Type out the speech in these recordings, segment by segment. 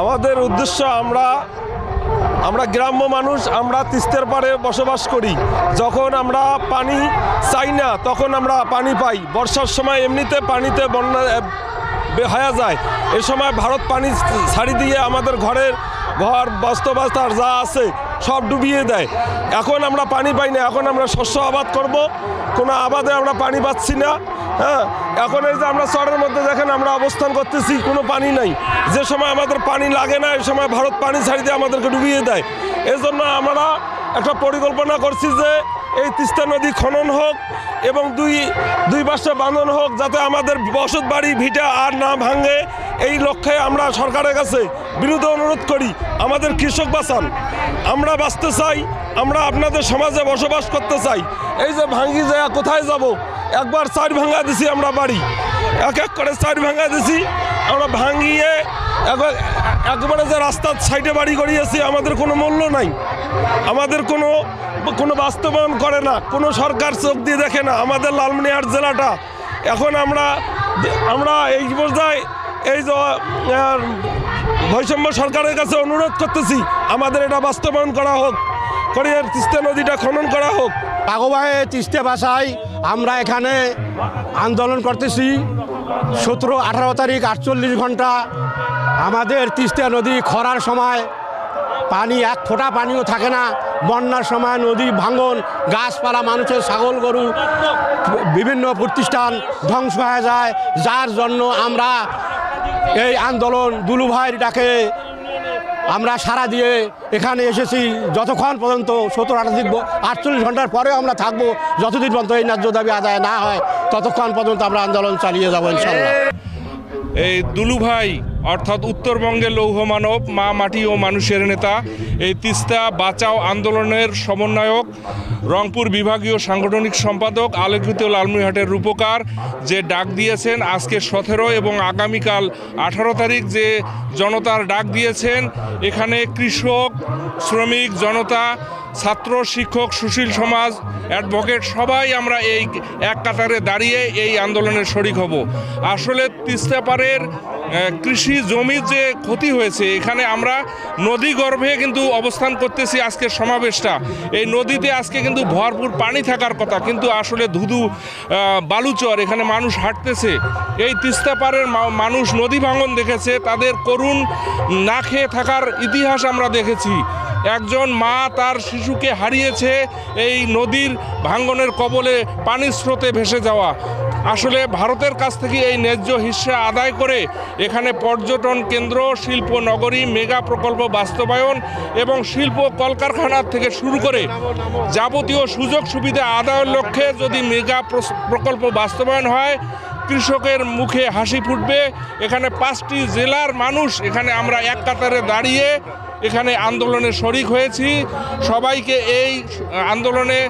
আমাদের উদ্দেশ্য আমরা আমরা গ্রাম্য মানুষ, আমরা তিস্তের পাড়ে বসবাস করি। যখন আমরা পানি চাই না, তখন আমরা পানি পাই। বর্ষার সময় এমনিতে পানিতে বন্যা বেহায়া হয়ে যায়। এ সময় ভারত পানি ছাড়ি দিয়ে আমাদের ঘরের ঘর বাস্তবাস্তার যা আছে সব ডুবিয়ে দেয়। এখন আমরা পানি পাই না, এখন আমরা শস্য আবাদ করব। কোনো আবাদে আমরা পানি পাচ্ছি না হ্যাঁ? এখন এই যে আমরা চরের মধ্যে দেখেন আমরা অবস্থান করতেছি, কোনো পানি নাই। যে সময় আমাদের পানি লাগে না, এই সময় ভারত পানি ছাড়িয়ে আমাদেরকে ডুবিয়ে দেয়। এজন্য জন্য আমরা একটা পরিকল্পনা করছি যে এই তিস্তা নদী খনন হোক এবং দুই দুই পাশে বাঁধন হোক, যাতে আমাদের বসত বাড়ি ভিটা আর না ভাঙে, এই লক্ষ্যে আমরা সরকারের কাছে বিরুদ্ধে অনুরোধ করি, আমাদের কৃষক বাঁচান। আমরা বাঁচতে চাই, আমরা আপনাদের সমাজে বসবাস করতে চাই। এই যে ভাঙ্গি যায় কোথায় যাব? একবার চার ভাঙা দিছি আমরা বাড়ি। এক এক করে চার ভাঙা দিছি, আমরা ভাঙিয়ে একবার- একবারে যে রাস্তার সাইডে বাড়ি করিয়েছি আমাদের কোনো মূল্য নাই। আমাদের কোনো কোনো বাস্তবায়ন করে না, কোনো সরকার চোখ দিয়ে দেখে না, আমাদের লালমনিহাট জেলাটা। এখন আমরা আমরা এই পর্যায়ে এই যে বৈষম্য সরকারের কাছে অনুরোধ করতেছি, আমাদের এটা বাস্তবায়ন করা হোক করে তিস্তা নদীটা খনন করা হোক। কাগোবাহে তিস্তা ভাষায় আমরা এখানে আন্দোলন করতেছি। সতেরো আঠারো তারিখ আটচল্লিশ ঘণ্টা আমাদের তিস্তা নদী খরার সময় পানি, এক ফোঁটা পানিও থাকে না। বন্যার সময় নদী ভাঙন, গাছপালা, মানুষের ছাগল, গরু, বিভিন্ন প্রতিষ্ঠান ধ্বংস হয়ে যায়। যার জন্য আমরা এই আন্দোলন দুলুভাইয়ের ডাকে আমরা সারা দিয়ে এখানে এসেছি। যতক্ষণ পর্যন্ত সত্তর আটাশি আটচল্লিশ ঘণ্টার পরেও আমরা থাকব, যতদিন পর্যন্ত এই ন্যায্য দাবি আদায় না হয়, ততক্ষণ পর্যন্ত আমরা আন্দোলন চালিয়ে যাব ইনশাল্লাহ এই দুলুভাই অর্থাৎ উত্তরবঙ্গের লৌহ মানব, মা, মাটি ও মানুষের নেতা, এই তিস্তা বাঁচাও আন্দোলনের সমন্বয়ক, রংপুর বিভাগীয় সাংগঠনিক সম্পাদক আলোকিত লালমনিহাটের রূপকার যে ডাক দিয়েছেন আজকে সতেরো এবং আগামীকাল আঠারো তারিখ যে জনতার ডাক দিয়েছেন, এখানে কৃষক, শ্রমিক, জনতা ছাত্র, শিক্ষক, সুশীল সমাজ অ্যাডভোকেট সবাই আমরা এই এক কাতারে দাঁড়িয়ে এই আন্দোলনের শরিক হব। আসলে তিস্তাপাড়ের কৃষি জমির যে ক্ষতি হয়েছে, এখানে আমরা নদী গর্ভে কিন্তু অবস্থান করতেছি আজকের সমাবেশটা। এই নদীতে আজকে কিন্তু ভরপুর পানি থাকার কথা, কিন্তু আসলে ধুধু বালুচর, এখানে মানুষ হাঁটতেছে। এই তিস্তাপাড়ের মানুষ নদী ভাঙন দেখেছে, তাদের করুণ না খেয়ে থাকার ইতিহাস আমরা দেখেছি। একজন মা তার শিশুকে হারিয়েছে এই নদীর ভাঙ্গনের কবলে পানির স্রোতে ভেসে যাওয়া। আসলে ভারতের কাছ থেকে এই ন্যায্য হিস্সা আদায় করে এখানে পর্যটন কেন্দ্র শিল্প নগরী মেগা প্রকল্প বাস্তবায়ন এবং শিল্প কলকারখানার থেকে শুরু করে যাবতীয় সুযোগ সুবিধা আদায়ের লক্ষ্যে যদি মেগা প্রকল্প বাস্তবায়ন হয়, কৃষকের মুখে হাসি ফুটবে। এখানে পাঁচটি জেলার মানুষ এখানে আমরা এক কাতারে দাঁড়িয়ে এখানে আন্দোলনে শরিক হয়েছি। সবাইকে এই আন্দোলনে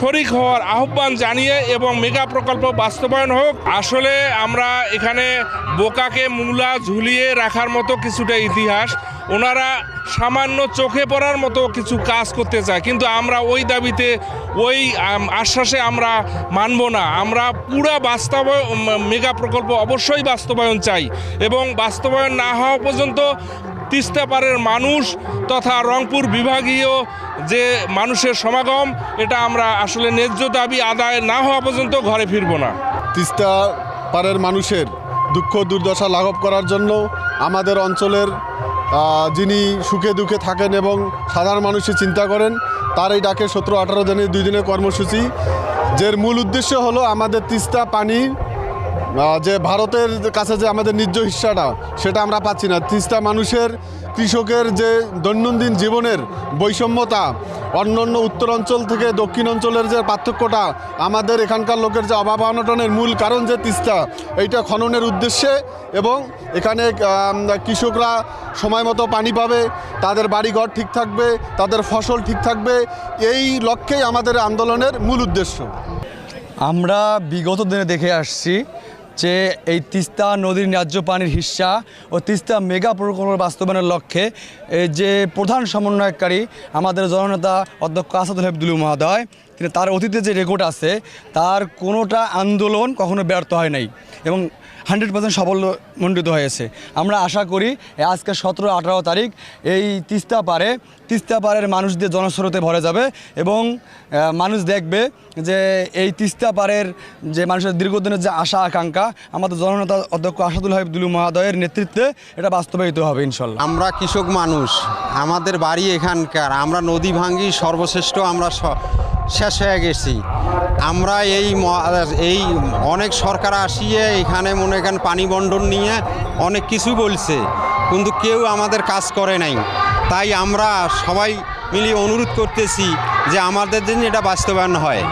শরিক হওয়ার আহ্বান জানিয়ে এবং মেগা প্রকল্প বাস্তবায়ন হোক। আসলে আমরা এখানে বোকাকে মূলা ঝুলিয়ে রাখার মতো কিছুটা ইতিহাস। ওনারা সামান্য চোখে পড়ার মতো কিছু কাজ করতে চায়। কিন্তু আমরা ওই দাবিতে, ওই আশ্বাসে আমরা মানব না। আমরা পুরা বাস্তবায়ন মেগা প্রকল্প অবশ্যই বাস্তবায়ন চাই। এবং বাস্তবায়ন না হওয়া পর্যন্ত তিস্তাপাড়ের মানুষ তথা রংপুর বিভাগীয় যে মানুষের সমাগম, এটা আমরা আসলে ন্যায্য দাবি আদায় না হওয়া পর্যন্ত ঘরে ফিরবো না। তিস্তা পাড়ের মানুষের দুঃখ দুর্দশা লাঘব করার জন্য আমাদের অঞ্চলের যিনি সুখে দুঃখে থাকেন এবং সাধারণ মানুষই চিন্তা করেন তার এই ডাকে সতেরো আঠারো দিনের দুই দিনের কর্মসূচি। যার মূল উদ্দেশ্য হলো আমাদের তিস্তা পানি যে ভারতের কাছে যে আমাদের নিজ হিস্সাটা, সেটা আমরা পাচ্ছি না। তিস্তা মানুষের, কৃষকের যে দৈনন্দিন জীবনের বৈষম্যতা অন্য অন্য উত্তর অঞ্চল থেকে দক্ষিণ অঞ্চলের যে পার্থক্যটা, আমাদের এখানকার লোকের যে অভাব অনটনের মূল কারণ যে তিস্তা, এইটা খননের উদ্দেশ্যে এবং এখানে কৃষকরা সময় মতো পানি পাবে, তাদের বাড়িঘর ঠিক থাকবে, তাদের ফসল ঠিক থাকবে, এই লক্ষ্যেই আমাদের আন্দোলনের মূল উদ্দেশ্য। আমরা বিগত দিনে দেখে আসছি যে এই তিস্তা নদীর ন্যায্য পানির হিস্সা ও তিস্তা মেগা প্রকল্প বাস্তবায়নের লক্ষ্যে যে প্রধান সমন্বয়কারী আমাদের জননেতা অধ্যক্ষ আসাদুল হেবদুলু মহোদয় তিনি তার অতীতে যে রেকর্ড আছে, তার কোনোটা আন্দোলন কখনো ব্যর্থ হয় নাই এবং হান্ড্রেড পার্সেন্ট সাফল্যমণ্ডিত হয়েছে। আমরা আশা করি আজকে সতেরো, আঠারো তারিখ এই তিস্তা পারে তিস্তা পাড়ের মানুষদের জনস্রোতে ভরে যাবে এবং মানুষ দেখবে যে এই তিস্তা পাড়ের যে মানুষের দীর্ঘদিনের যে আশা, আকাঙ্ক্ষা, আমাদের জননেতা অধ্যক্ষ আসাদুল হাবিব দুলু মহাদয়ের নেতৃত্বে এটা বাস্তবায়িত হবে ইনশাল্লাহ। আমরা কৃষক মানুষ, আমাদের বাড়ি এখানকার, আমরা নদী ভাঙ্গি সর্বশ্রেষ্ঠ, আমরা শেষ হয়ে গেছি। আমরা এই এই অনেক সরকার আসিয়ে এখানে মনে করেন পানি বন্টন নিয়ে অনেক কিছু বলছে, কিন্তু কেউ আমাদের কাজ করে নাই। তাই আমরা সবাই মিলিয়ে অনুরোধ করতেছি যে আমাদের জন্য এটা বাস্তবায়ন হয়।